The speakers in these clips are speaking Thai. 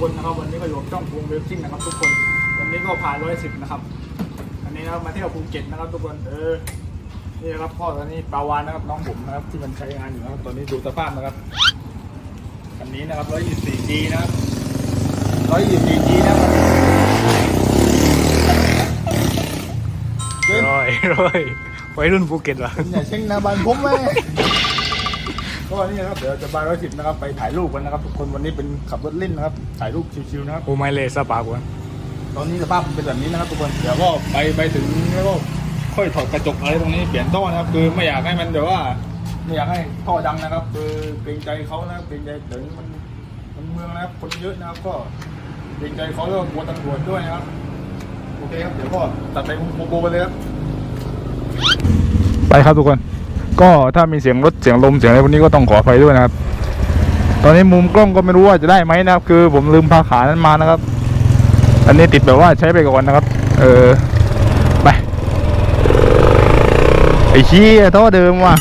คนนะครับ วันนี้ก็อยู่กับช่องภูมิเวฟซิ่งนะครับทุกคน วันนี้ก็ผ่านร้อยสิบนะครับ อันนี้นะครับมาเที่ยวภูเก็ตนะครับ ทุกคน เออ นี่นะครับพ่อตอนนี้ปาวานนะครับน้องผมนะครับที่มันใช้งานอยู่นะครับตอนนี้ดูสภาพนะครับคันนี้นะครับร้อยยี่สี่ G นะครับร้อยยี่สี่ G นะครับเกินร้อยร้อยวัยรุ่นภูเก็ตว่ะอย่าเช่งนะบันผมแม่ ก็นี่นะครับเดี๋ยวจะบายร้อยสิบนะครับไปถ่ายรูปกันนะครับทุกคนวันนี้เป็นขับรถเล่นนะครับถ่ายรูปชิวๆนะครับ โอไมเลสปากวะตอนนี้สภาพมันเป็นแบบนี้นะครับทุกคนเดี๋ยวก็ไปไปถึงแล้วก็ค่อยถอดกระจกอะไรตรงนี้เปลี่ยนท่อนะครับคือไม่อยากให้มันเดี๋ยวว่าไม่อยากให้ท่อดังนะครับคือเกรงใจเขานะครับเกรงใจเดี๋ยวนี้มันมันเมืองนะครับคนเยอะนะครับก็เกรงใจเขาแล้วก็กลัวตำรวจด้วยนะครับโอเคครับเดี๋ยวก็ตัดไปโมโบไปเลยครับไปครับทุกคน ก็ถ้ามีเสียงรถเสียงลมเสียงอะไรพวกนี้ก็ต้องขออภัยด้วยนะครับ ตอนนี้มุมกล้องก็ไม่รู้ว่าจะได้ไหมนะครับ คือผมลืมพาขานั้นมานะครับ อันนี้ติดแบบว่าใช้ไปก่อนนะครับ เออไปไอ้ชี้ท่อเดิมว่ะ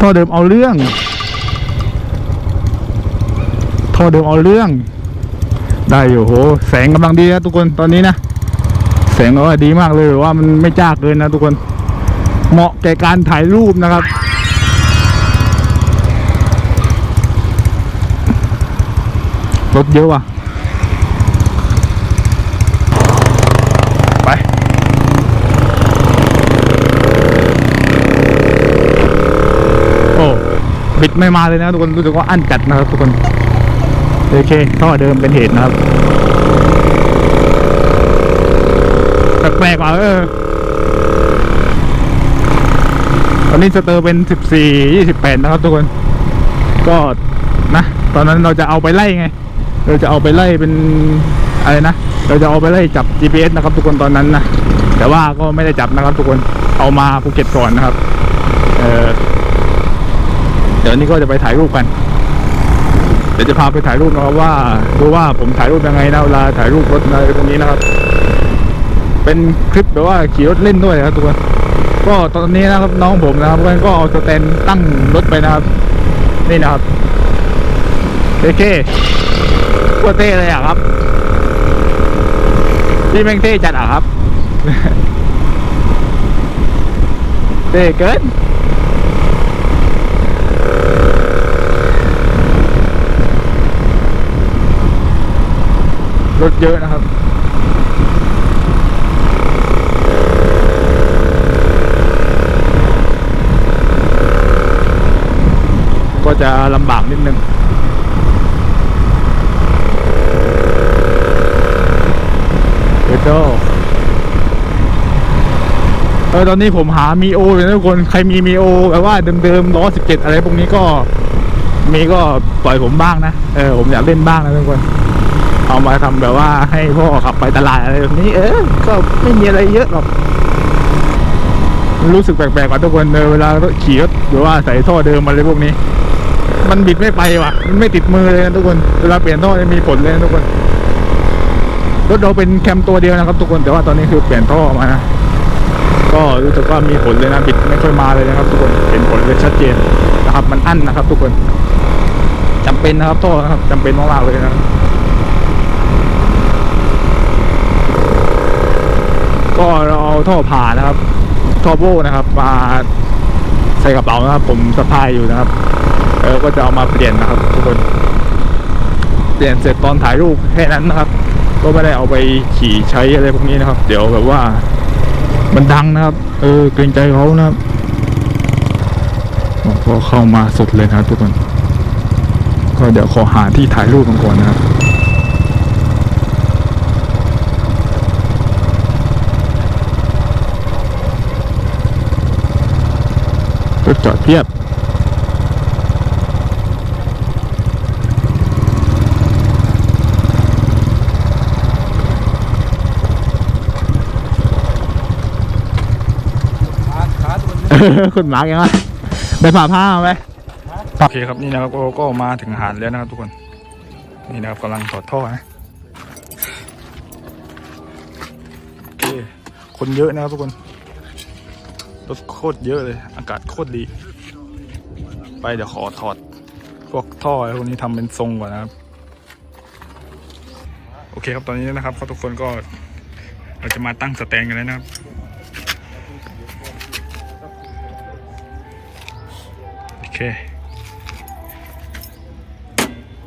ท่อเดิมเอาเรื่องท่อเดิมเอาเรื่อง ได้อยู่โหแสงกำลังดีนะทุกคนตอนนี้นะแสงก็ดีมากเลยว่ามันไม่จ้าเกินนะทุกคน เหมาะแก่การถ่ายรูปนะครับ รถเยอะว่ะ ไปโอ้บิดไม่มาเลยนะทุกคนรู้สึกว่าอั้นจัดนะครับทุกคน โอเคท่อเดิมเป็นเหตุนะครับแปลกๆว่ะเออ อนนี้สเตอร์เป็นสิบสี่ยี่สิบแปดนะครับทุกคน ก็นะ ตอนนั้นเราจะเอาไปไล่ไง เราจะเอาไปไล่เป็นอะไรนะ เราจะเอาไปไล่จับ GPS นะครับ ทุกคนตอนนั้นนะ แต่ว่าก็ไม่ได้จับนะครับ ทุกคน เอามาภูเก็ตก่อนนะครับ เออเดี๋ยวนี้ก็จะไปถ่ายรูปกัน เดี๋ยวจะพาไปถ่ายรูปนะครับว่าดูว่าผมถ่ายรูปยังไงนะเวลาถ่ายรูปรถอะไรพวกนี้นะครับ เป็นคลิปแบบว่าขี่รถเล่นด้วยนะครับทุกคน ก็ตอนนี้นะครับน้องผมนะครับก็เอาสแตนตั้งรถไปนะครับ นี่นะครับโอเคโคตรเท่เลยอะครับพี่แม่งเท่จัดอะครับเท่เกินรถเยอะนะครับ ก็ จะลำบากนิดนึงเดี๋ยวก็เออตอนนี้ผมหามีโออยู่นะทุกคนใครมีมีโอแบบว่าเดิมๆล้อสิบเจ็ดอะไรพวกนี้ก็มีก็ปล่อยผมบ้างนะเออผมอยากเล่นบ้างนะทุกคน เอามาทำแบบว่าให้พ่อขับไปตลาดอะไรแบบนี้ เออก็ไม่มีอะไรเยอะหรอกรู้สึกแปลกๆกว่าทุกคนเออเวลาขี่รถหรือว่าใส่ท่อเดิมอะไรพวกนี้ มันบิดไม่ไปว่ะ มันไม่ติดมือเลยนะทุกคน เวลาเปลี่ยนท่อจะมีผลเลยนะทุกคน รถเราเป็นแคมตัวเดียวนะครับ ทุกคน แต่ว่าตอนนี้คือเปลี่ยนท่อมานะ ก็รู้สึกว่ามีผลเลยนะบิดไม่ค่อยมาเลยนะครับ ทุกคน เห็นผลเลยชัดเจนนะครับ มันอั้นนะครับ ทุกคนจำเป็นนะครับท่อนะครับจำเป็นมากๆเลยนะก็เราเอาท่อผ่านะครับท่อโบนะครับมาใส่กระเป๋านะครับ ผมสะพายอยู่นะครับ เออก็จะเอามาเปลี่ยนนะครับทุกคน เปลี่ยนเสร็จตอนถ่ายรูปแค่นั้นนะครับ ก็ไม่ได้เอาไปขี่ใช้อะไรพวกนี้นะครับ เดี๋ยวแบบว่ามันดังนะครับ เออเกรงใจเขานะครับก็เข้ามาสุดเลยนะครับทุกคน ก็เดี๋ยวขอหาที่ถ่ายรูปกันก่อนนะครับรถจอดเพียบ ขาขาตัวนี้ คุณหมากยังไงไปผ่าผ้ามาไหมโอเคครับนี่นะครับก็มาถึงหาดแล้วนะครับทุกคน นี่นะครับกำลังถอดท่อนะโอเคคนเยอะนะครับทุกคนรถโคตรเยอะเลย อากาศโคตรดี ไปเดี๋ยวขอถอด พวกท่ออะไรพวกนี้ทำเป็นทรงก่อนนะครับ โอเคครับตอนนี้นะครับทุกคนก็เราจะมาตั้งสแตนกันแล้วนะครับ เค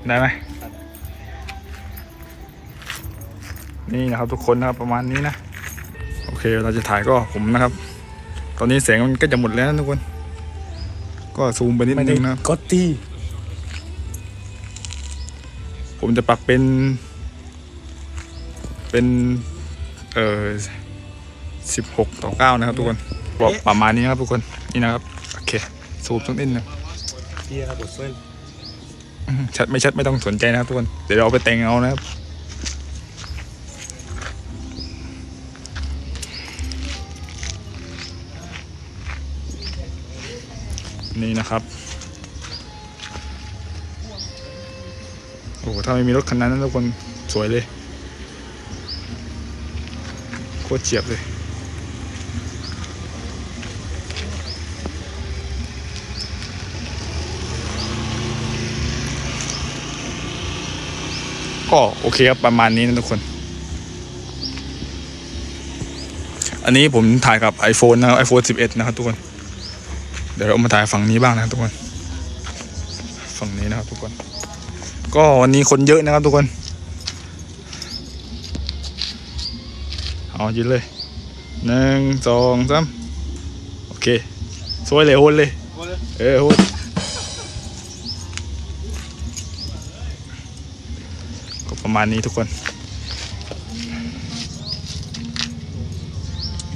ได้ไหมนี่นะครับทุกคนนะครับประมาณนี้นะ โอเคเราจะถ่ายก็ผมนะครับ ตอนนี้แสงมันก็จะหมดแล้วนะทุกคน ก็ซูมไปนิดนึงนะครับก็ตีผมจะปักเป็น เป็นเอ่อสิบหกต่อเก้านะครับทุกคนบอกประมาณนี้นะครับทุกคนนี่นะครับ โอเค ซูมสักนิดหนึง เียครับบทเชัดไม่ชัดไม่ต้องสนใจนะครับทุกคน เดี๋ยวเราเอาไปแต่งเอานะครับ นี่นะครับ โอ้โหถ้าไม่มีรถคันนั้นทุกคนสวยเลย โคตรเฉียบเลย ก็โอเคครับประมาณนี้นะทุกคน อันนี้ผมถ่ายกับ iPhone นะครับ iPhone 11 นะครับทุกคน เดี๋ยวเรามาถ่ายฝั่งนี้บ้างนะครับทุกคน ฝั่งนี้นะครับทุกคน ก็วันนี้คนเยอะนะครับทุกคน เอายืนเลยหนึ่งสองสามโอเคสวยเลยโหดเลย เออโหด ประมาณนี้ทุกคน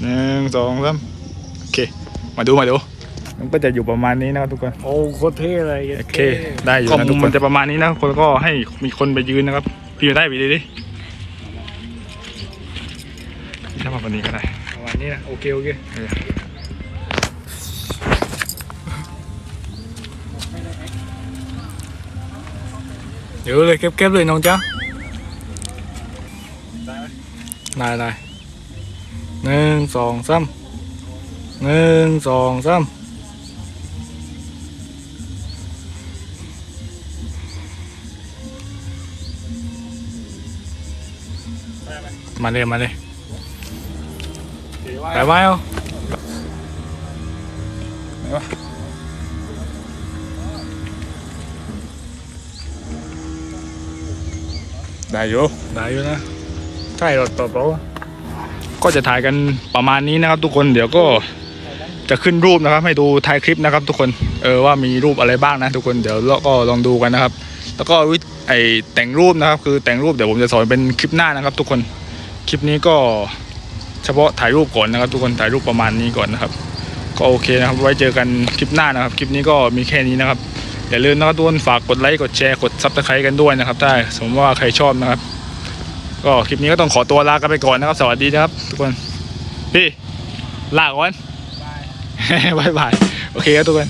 หนึ่งสองสามโอเค มาดูมาดูมันก็จะอยู่ประมาณนี้นะครับทุกคนโอ้โคตรเท่เลยโอเค ได้อยู่นะทุกคนจะประมาณนี้นะคนก็ให้มีคนไปยืนนะครับ พี่ได้ไปดีดิถ้ามาวันนี้ก็ได้ประมาณนี้นะโอเคโอเคเออเดี๋ยวเลยเก็บเก็บเลยน้องจ้า ได้ได้หนึ่งสองสามหนึ่งสองสามมาเลยมาเลยไปไว้เอาได้อยู่ได้อยู่นะ ใช่รถต่อเปล่าก็จะถ่ายกันประมาณนี้นะครับ ทุกคนเดี๋ยวก็จะขึ้นรูปนะครับ ให้ดูท้ายคลิปนะครับ ทุกคนเออว่ามีรูปอะไรบ้างนะ ทุกคนเดี๋ยวเราก็ลองดูกันนะครับ แล้วก็วิไอแต่งรูปนะครับ คือแต่งรูปเดี๋ยวผมจะสอนเป็นคลิปหน้านะครับ ทุกคนคลิปนี้ก็เฉพาะถ่ายรูปก่อนนะครับ ทุกคนถ่ายรูปประมาณนี้ก่อนนะครับ ก็โอเคนะครับ ไว้เจอกันคลิปหน้านะครับ คลิปนี้ก็มีแค่นี้นะครับอย่าลืมนะครับทุกคนฝากกดไลค์กดแชร์กดซับสไครต์กันด้วยนะครับถ้าสมมติว่าใครชอบนะครับ ก็คลิปนี้ก็ต้องขอตัวลากันไปก่อนนะครับ สวัสดีนะครับ ทุกคนพี่ลาก่อนบายบาย โอเคครับทุกคน